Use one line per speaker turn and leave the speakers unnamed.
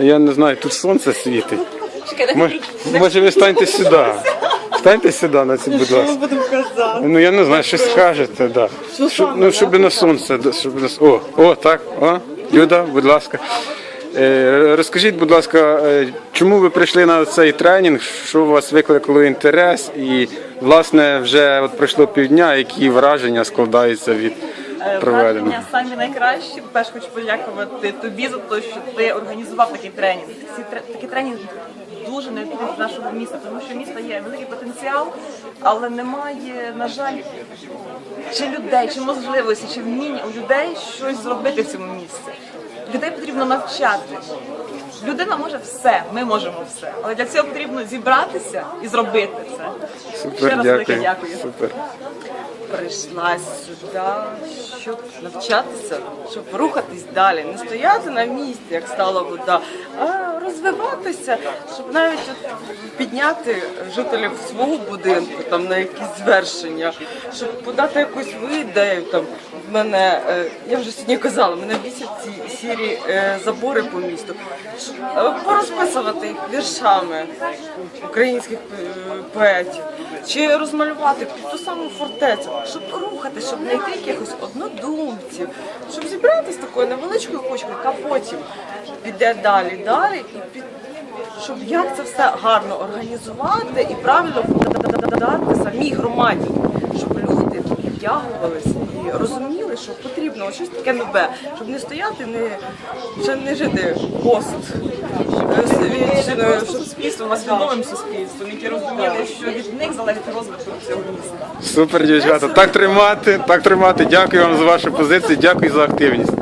Я не знаю, тут сонце світить. Може, може ви станьте сюди. Станьте сюди на цю, будь ласка. Ну я не знаю, щось скажете, да. Щоб, ну, щоб на сонце, щоб на О, о, так, о, Люда, будь ласка. Е, розкажіть, будь ласка, е, чому ви прийшли на цей тренінг? Що у вас викликало інтерес? І, власне, вже от пройшло півдня, які враження складаються від
Е? Враження самі найкращі. По-перше, хочу подякувати тобі за те, що ти організував такий тренінг. Ці такий тренінг дуже необхідний для нашого міста, тому що місто є великий потенціал, але немає, на жаль, чи людей, чи можливості, чи вміння у людей щось зробити в цьому місці. Людей потрібно навчати. Людина може все, ми можемо все. Але для цього потрібно зібратися і зробити це. Ще
Супер,
раз велике
дякую.
дякую.
Супер.
Прийшла сюди, щоб навчатися, щоб рухатись далі, не стояти на місці, як стала вода, а розвиватися, щоб навіть от підняти жителів свого будинку там на якісь звершення, щоб подати якусь ідею. Там в мене е, я вже сьогодні казала, мене бісять ці сірі е, забори по місту. Щоб е, порозписувати їх віршами українських поетів, чи розмалювати під ту саму фортецю, щоб рухати, щоб знайти якихось однодумців, щоб зібратися з такою невеличкою кучкою, яка потім піде далі, далі і під. Щоб як це все гарно організувати і правильно дати самій громаді, люди втягувалися і розуміли, що потрібно щось таке нове, щоб не стояти, не вже не жити пост
не просто суспільством, а суспільством, які розуміли, що від них залежить розвиток цього міста.
Супер, дівчата. Так тримати, так тримати. Дякую вам за вашу позицію, дякую за активність.